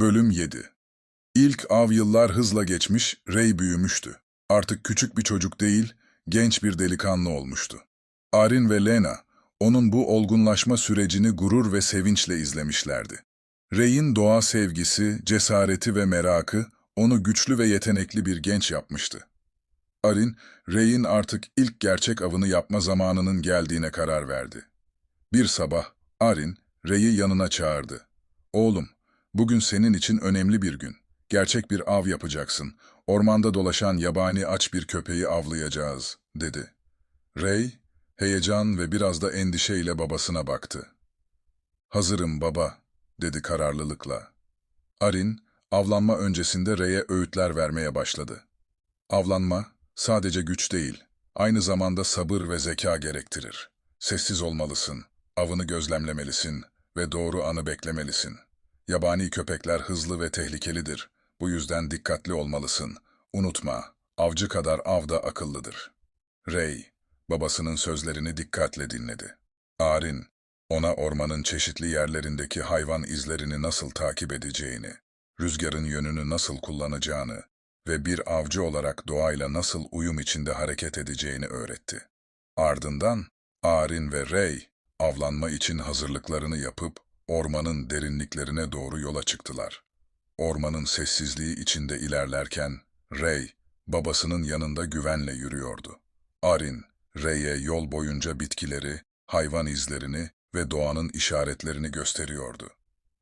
Bölüm 7 İlk av yıllar hızla geçmiş, Ray büyümüştü. Artık küçük bir çocuk değil, genç bir delikanlı olmuştu. Arin ve Lena, onun bu olgunlaşma sürecini gurur ve sevinçle izlemişlerdi. Ray'in doğa sevgisi, cesareti ve merakı onu güçlü ve yetenekli bir genç yapmıştı. Arin, Ray'in artık ilk gerçek avını yapma zamanının geldiğine karar verdi. Bir sabah Arin, Ray'i yanına çağırdı. Oğlum, bugün senin için önemli bir gün. Gerçek bir av yapacaksın. Ormanda dolaşan yabani aç bir köpeği avlayacağız, dedi. Ray, heyecan ve biraz da endişeyle babasına baktı. Hazırım baba, dedi kararlılıkla. Arin, avlanma öncesinde Ray'e öğütler vermeye başladı. Avlanma, sadece güç değil, aynı zamanda sabır ve zeka gerektirir. Sessiz olmalısın, avını gözlemlemelisin ve doğru anı beklemelisin. Yabani köpekler hızlı ve tehlikelidir. Bu yüzden dikkatli olmalısın. Unutma, avcı kadar av da akıllıdır. Ray, babasının sözlerini dikkatle dinledi. Arin, ona ormanın çeşitli yerlerindeki hayvan izlerini nasıl takip edeceğini, rüzgarın yönünü nasıl kullanacağını ve bir avcı olarak doğayla nasıl uyum içinde hareket edeceğini öğretti. Ardından Arin ve Ray, avlanma için hazırlıklarını yapıp ormanın derinliklerine doğru yola çıktılar. Ormanın sessizliği içinde ilerlerken Ray, babasının yanında güvenle yürüyordu. Arin, Ray'e yol boyunca bitkileri, hayvan izlerini ve doğanın işaretlerini gösteriyordu.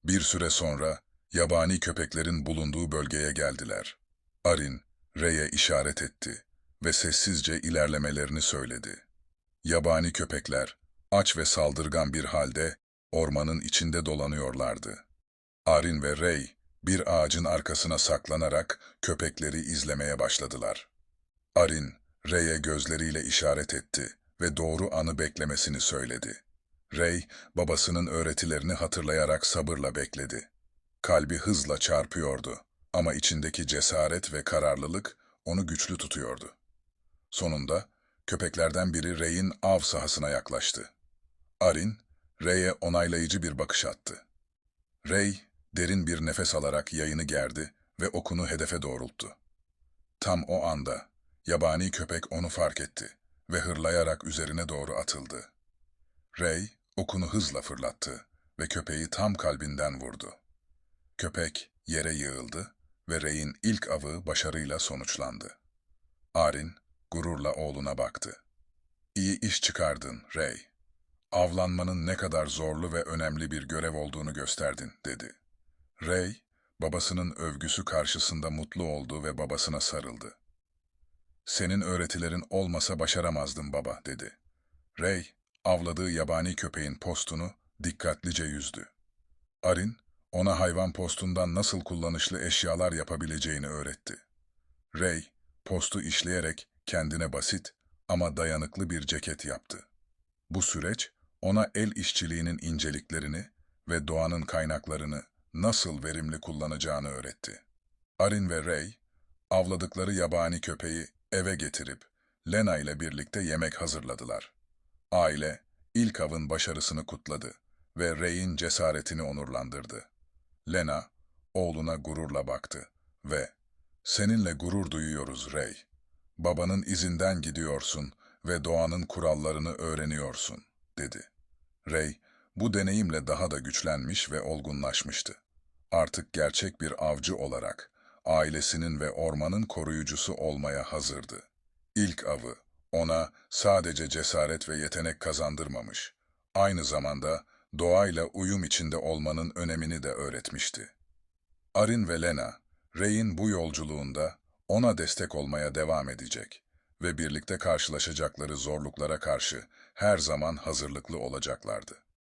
Bir süre sonra yabani köpeklerin bulunduğu bölgeye geldiler. Arin, Ray'e işaret etti ve sessizce ilerlemelerini söyledi. Yabani köpekler, aç ve saldırgan bir halde ormanın içinde dolanıyorlardı. Arin ve Ray, bir ağacın arkasına saklanarak köpekleri izlemeye başladılar. Arin, Ray'e gözleriyle işaret etti ve doğru anı beklemesini söyledi. Ray, babasının öğretilerini hatırlayarak sabırla bekledi. Kalbi hızla çarpıyordu ama içindeki cesaret ve kararlılık onu güçlü tutuyordu. Sonunda köpeklerden biri Ray'in av sahasına yaklaştı. Arin, Ray'e onaylayıcı bir bakış attı. Ray, derin bir nefes alarak yayını gerdi ve okunu hedefe doğrulttu. Tam o anda yabani köpek onu fark etti ve hırlayarak üzerine doğru atıldı. Ray, okunu hızla fırlattı ve köpeği tam kalbinden vurdu. Köpek yere yığıldı ve Ray'in ilk avı başarıyla sonuçlandı. Arin gururla oğluna baktı. İyi iş çıkardın, Ray. Avlanmanın ne kadar zorlu ve önemli bir görev olduğunu gösterdin, dedi. Ray, babasının övgüsü karşısında mutlu oldu ve babasına sarıldı. Senin öğretilerin olmasa başaramazdım baba, dedi. Ray, avladığı yabani köpeğin postunu dikkatlice yüzdü. Arin, ona hayvan postundan nasıl kullanışlı eşyalar yapabileceğini öğretti. Ray, postu işleyerek kendine basit ama dayanıklı bir ceket yaptı. Bu süreç, ona el işçiliğinin inceliklerini ve doğanın kaynaklarını nasıl verimli kullanacağını öğretti. Arin ve Ray, avladıkları yabani köpeği eve getirip Lena ile birlikte yemek hazırladılar. Aile, ilk avın başarısını kutladı ve Ray'in cesaretini onurlandırdı. Lena, oğluna gururla baktı ve ''Seninle gurur duyuyoruz Ray. Babanın izinden gidiyorsun ve doğanın kurallarını öğreniyorsun.'' dedi. Ray, bu deneyimle daha da güçlenmiş ve olgunlaşmıştı. Artık gerçek bir avcı olarak ailesinin ve ormanın koruyucusu olmaya hazırdı. İlk avı ona sadece cesaret ve yetenek kazandırmamış, aynı zamanda doğayla uyum içinde olmanın önemini de öğretmişti. Arin ve Lena, Ray'in bu yolculuğunda ona destek olmaya devam edecek ve birlikte karşılaşacakları zorluklara karşı her zaman hazırlıklı olacaklardı.